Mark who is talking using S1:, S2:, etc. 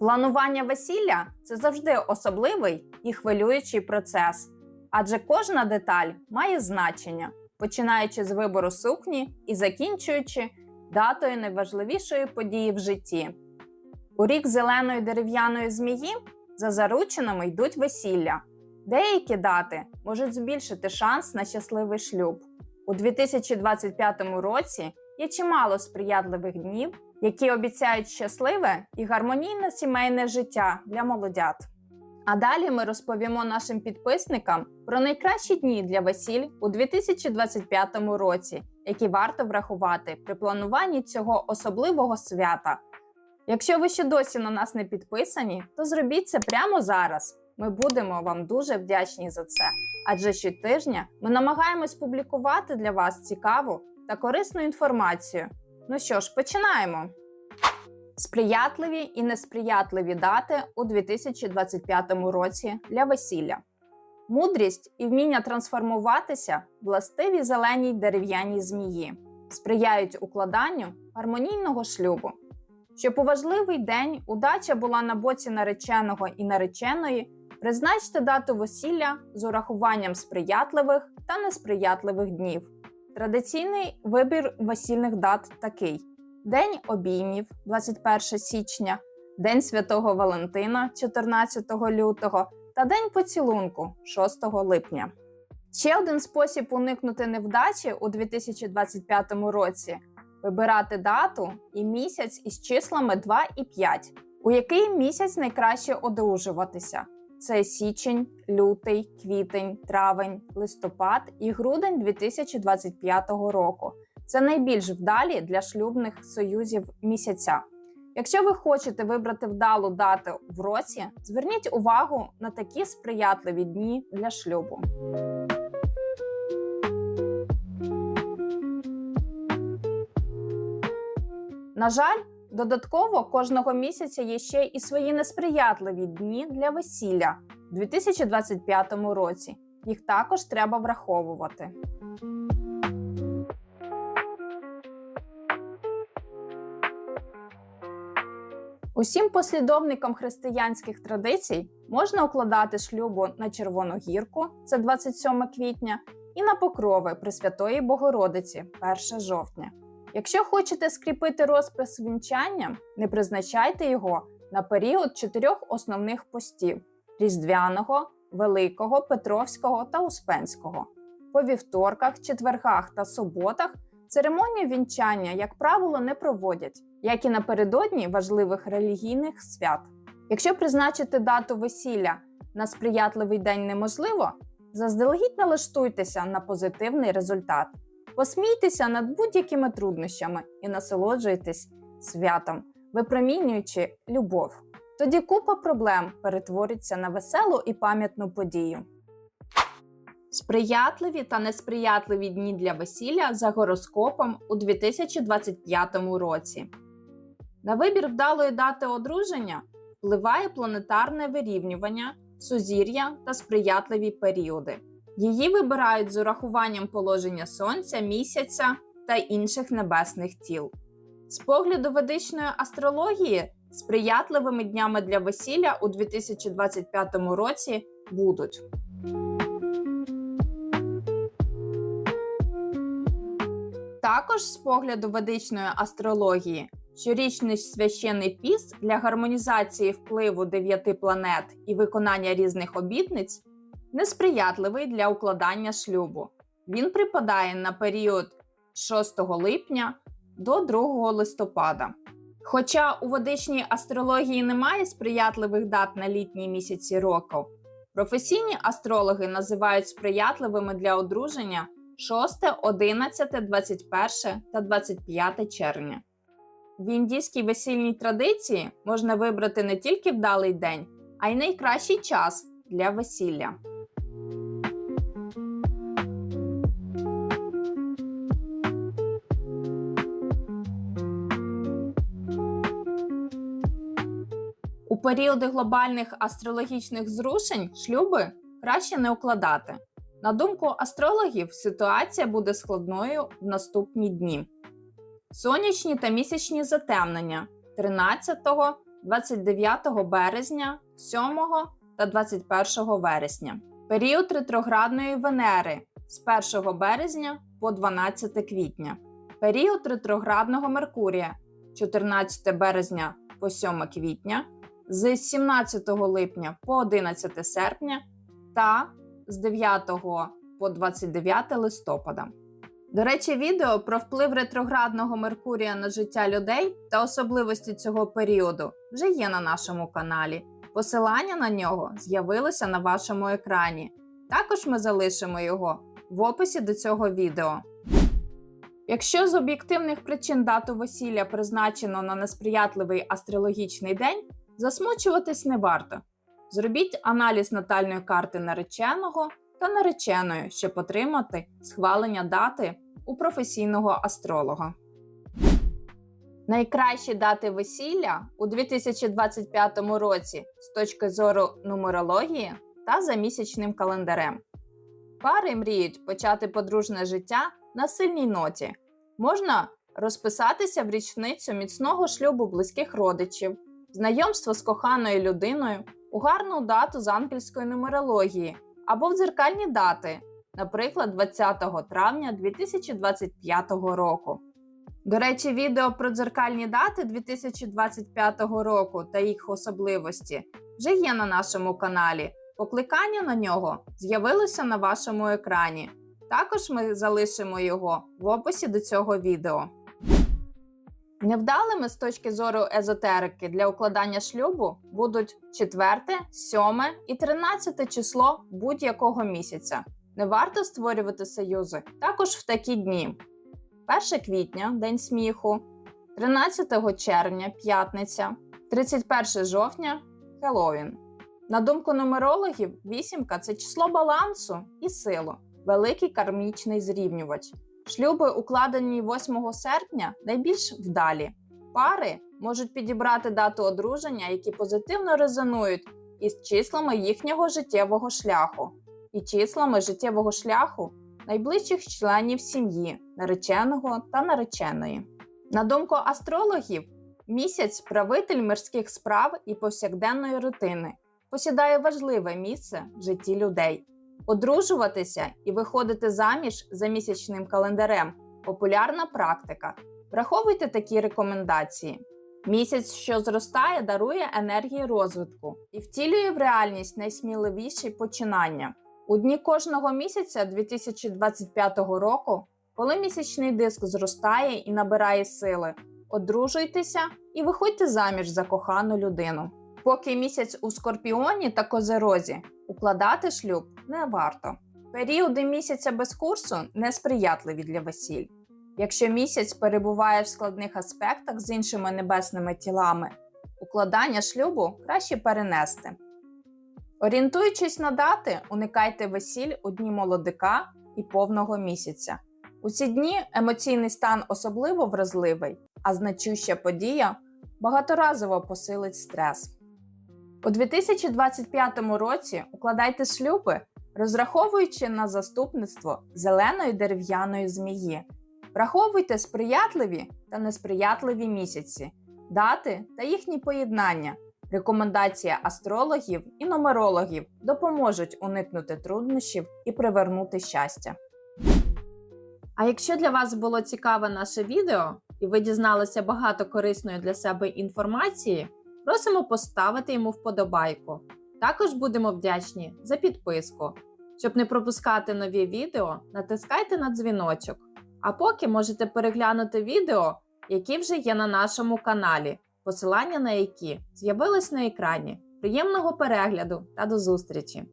S1: Планування весілля це завжди особливий і хвилюючий процес, адже кожна деталь має значення, починаючи з вибору сукні і закінчуючи датою найважливішої події в житті. У рік зеленої дерев'яної змії за заручинами йдуть весілля. Деякі дати можуть збільшити шанс на щасливий шлюб. У 2025 році є чимало сприятливих днів, які обіцяють щасливе і гармонійне сімейне життя для молодят. А далі ми розповімо нашим підписникам про найкращі дні для весіль у 2025 році, які варто врахувати при плануванні цього особливого свята. Якщо ви ще досі на нас не підписані, то зробіть це прямо зараз. Ми будемо вам дуже вдячні за це, адже щотижня ми намагаємось публікувати для вас цікаву та корисну інформацію. Ну що ж, починаємо. Сприятливі і несприятливі дати у 2025 році для весілля. Мудрість і вміння трансформуватися властиві зеленій дерев'яній змії, сприяють укладанню гармонійного шлюбу. Щоб у важливий день удача була на боці нареченого і нареченої, призначте дату весілля з урахуванням сприятливих та несприятливих днів. Традиційний вибір весільних дат такий: День обіймів 21 січня, День Святого Валентина 14 лютого та День поцілунку 6 липня. Ще один спосіб уникнути невдачі у 2025 році вибирати дату і місяць із числами 2 і 5. У який місяць найкраще одружуватися? Це січень, лютий, квітень, травень, листопад і грудень 2025 року. Це найбільш вдалі для шлюбних союзів місяця. Якщо ви хочете вибрати вдалу дату в році, зверніть увагу на такі сприятливі дні для шлюбу. На жаль, додатково кожного місяця є ще і свої несприятливі дні для весілля у 2025 році. Їх також треба враховувати. Усім послідовникам християнських традицій можна укладати шлюбу на Червону гірку, це 27 квітня, і на покрови Пресвятої Богородиці 1 жовтня. Якщо хочете скріпити розпис вінчанням, не призначайте його на період чотирьох основних постів: Різдвяного, Великого, Петровського та Успенського. По вівторках, четвергах та суботах церемонію вінчання, як правило, не проводять, як і напередодні важливих релігійних свят. Якщо призначити дату весілля на сприятливий день неможливо, заздалегідь налаштуйтеся на позитивний результат. Посмійтеся над будь-якими труднощами і насолоджуйтесь святом, випромінюючи любов. Тоді купа проблем перетвориться на веселу і пам'ятну подію. Сприятливі та несприятливі дні для весілля за гороскопом у 2025 році. На вибір вдалої дати одруження впливає планетарне вирівнювання, сузір'я та сприятливі періоди. Її вибирають з урахуванням положення сонця, місяця та інших небесних тіл. З погляду ведичної астрології, сприятливими днями для весілля у 2025 році будуть. Також з погляду ведичної астрології, щорічний священний піст для гармонізації впливу дев'яти планет і виконання різних обітниць несприятливий для укладання шлюбу. Він припадає на період 6 липня до 2 листопада. Хоча у ведичній астрології немає сприятливих дат на літні місяці року, професійні астрологи називають сприятливими для одруження 6, 11, 21 та 25 червня. В індійській весільній традиції можна вибрати не тільки вдалий день, а й найкращий час для весілля. У періоди глобальних астрологічних зрушень шлюби краще не укладати. На думку астрологів, ситуація буде складною в наступні дні. Сонячні та місячні затемнення 13, 29 березня, 7 та 21 вересня. Період ретроградної Венери з 1 березня по 12 квітня. Період ретроградного Меркурія 14 березня по 7 квітня, з 17 липня по 11 серпня та з 9 по 29 листопада. До речі, відео про вплив ретроградного Меркурія на життя людей та особливості цього періоду вже є на нашому каналі. Посилання на нього з'явилося на вашому екрані. Також ми залишимо його в описі до цього відео. Якщо з об'єктивних причин дату весілля призначено на несприятливий астрологічний день, засмучуватись не варто. Зробіть аналіз натальної карти нареченого та нареченої, щоб отримати схвалення дати у професійного астролога. Найкращі дати весілля у 2025 році з точки зору нумерології та за місячним календарем. Пари мріють почати подружне життя на сильній ноті. Можна розписатися в річницю міцного шлюбу близьких родичів, знайомство з коханою людиною у гарну дату з ангельської нумерології або в дзеркальні дати, наприклад, 20 травня 2025 року. До речі, відео про дзеркальні дати 2025 року та їх особливості вже є на нашому каналі. Покликання на нього з'явилося на вашому екрані. Також ми залишимо його в описі до цього відео. Невдалими з точки зору езотерики для укладання шлюбу будуть 4, 7 і 13 число будь-якого місяця. Не варто створювати союзи також в такі дні: 1 квітня День сміху, 13 червня п'ятниця, 31 жовтня Хеллоуін. На думку нумерологів, вісімка це число балансу і силу, великий кармічний зрівнювач. Шлюби, укладені 8 серпня, найбільш вдалі. Пари можуть підібрати дату одруження, які позитивно резонують із числами їхнього життєвого шляху, і числами життєвого шляху найближчих членів сім'ї, нареченого та нареченої. На думку астрологів, місяць правитель мирських справ і повсякденної рутини посідає важливе місце в житті людей. Одружуватися і виходити заміж за місячним календарем популярна практика. Враховуйте такі рекомендації. Місяць, що зростає, дарує енергії розвитку і втілює в реальність найсміливіші починання. У дні кожного місяця 2025 року, коли місячний диск зростає і набирає сили, одружуйтеся і виходьте заміж за кохану людину. Поки місяць у скорпіоні та козерозі укладати шлюб не варто. Періоди місяця без курсу несприятливі для весіль. Якщо місяць перебуває в складних аспектах з іншими небесними тілами, укладання шлюбу краще перенести. Орієнтуючись на дати, уникайте весіль у дні молодика і повного місяця. У ці дні емоційний стан особливо вразливий, а значуща подія багаторазово посилить стрес. У 2025 році укладайте шлюби, розраховуючи на заступництво зеленої дерев'яної змії. Враховуйте сприятливі та несприятливі місяці, дати та їхні поєднання. Рекомендація астрологів і нумерологів допоможуть уникнути труднощів і привернути щастя. А якщо для вас було цікаве наше відео і ви дізналися багато корисної для себе інформації, просимо поставити йому вподобайку. Також будемо вдячні за підписку. Щоб не пропускати нові відео, натискайте на дзвіночок. А поки можете переглянути відео, які вже є на нашому каналі, посилання на які з'явились на екрані. Приємного перегляду та до зустрічі!